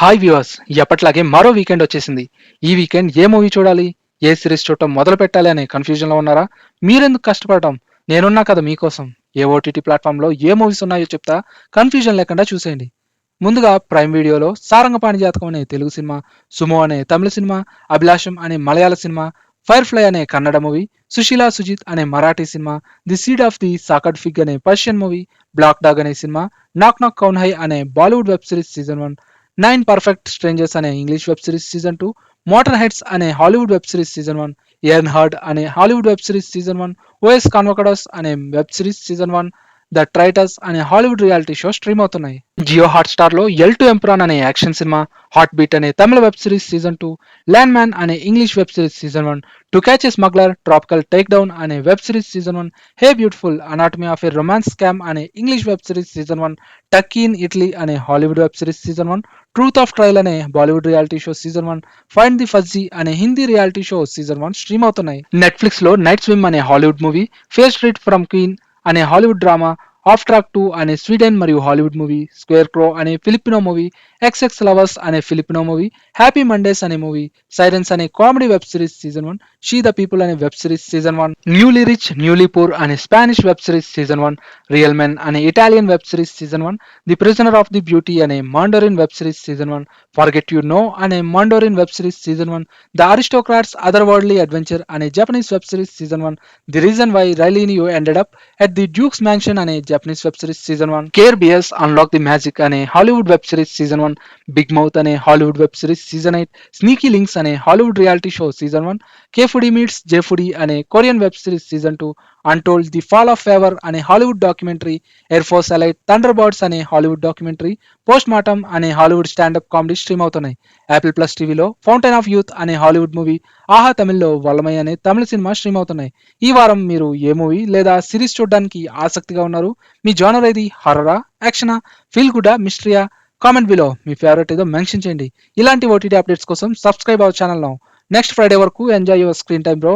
Hi viewers ఎప్పట్లాగే మరో weekend వచ్చేసింది. ఈ వీకెండ్ ఏ మూవీ చూడాలి? ఏ సిరీస్ చూడటం మొదలు పెట్టాలి అనే కన్ఫ్యూజన్లో ఉన్నారా? మీరెందుకు కష్టపడటం? నేనున్నా కదా మీకోసం. ఏ ఓటీటీ ప్లాట్ఫామ్లో ఏ మూవీస్ ఉన్నాయో చెప్తా కన్ఫ్యూజన్ లేకుండా చూసేయండి. ముందుగా ప్రైమ్ వీడియోలో సారంగపాణి జాతకం అనే తెలుగు సినిమా సుమో అనే తమిళ సినిమా అభిలాషం అనే మలయాళ సినిమా ఫైర్ ఫ్లై అనే కన్నడ మూవీ సుశీలా సుజిత్ అనే Marathi cinema the seed of the sacred fig అనే పర్షియన్ మూవీ బ్లాక్ డాగ్ అనే cinema knock knock Kaun Hai అనే Bollywood web series season one nine perfect strangers అనే English web series season two motorheads అనే Hollywood web series season one ironheart అనే Hollywood web series season one OS కాన్వకడస్ అనే web series season one the traitors అనే Hollywood reality show stream అవుతున్నాయి. Jio hot స్టార్లో L two Empuraan అనే action cinema hot beat అనే Tamil web series season two landman అనే English web series season one to catch a smuggler tropical take down అనే web series season one hey beautiful anatomy of a romance scam అనే English web series season one Tucci in Italy అనే Hollywood web series season one truth of trial అనే Bollywood reality show season one find the Farzi అనే Hindi reality show season one stream అవుతున్నాయి. నెట్ఫ్లిక్స్లో night swim అనే Hollywood movie fear street prom queen అనే Hollywood drama off track two అనే Sweden మరియు Hollywood movie square crow అనే Filipino movie ex ex lovers అనే Filipino movie happy Mondays అనే movie sirens అనే comedy web series season one she the people అనే web series season one newly rich newly poor అనే Spanish web series season one real men అనే Italian web series season one the prisoner of the beauty అనే Mandarin web series season one forget you not అనే Mandarin web series season one the aristocrat's other worldly adventure అనే Japanese web series season one the reason why you ended up at the duke's mansion అనే Japanese web series season one care bears unlock the magic అనే Hollywood web series season one big mouth అనే Hollywood web series season eight sneaky links అనే Hollywood reality show season one K foodie meets J foodie అనే Korean web series season two untold the fall of Favre అనే Hollywood documentary air force elite thunderbirds అనే Hollywood documentary post mortem అనే Hollywood stand up comedy stream అవుతున్నాయి. Apple plus టీవీలో fountain of youth అనే Hollywood movie Aha తమిళ్ళో వల్లమై అనే తమిళ cinema stream అవుతున్నాయి. ఈ వారం మీరు ఏ మూవీ లేదా సిరీస్ చూడడానికి ఆసక్తిగా ఉన్నారు? మీ జానర్ ఏది హర్రరా యాక్షనా ఫీల్ గుడా మిస్టరీయా కామెంట్ బిలో మీ ఫేవరెట్ ఏదో మెన్షన్ చేయండి. ఇలాంటి ఓటీటీ అప్డేట్స్ కోసం subscribe our channel next Friday వరకు enjoy your screen time bro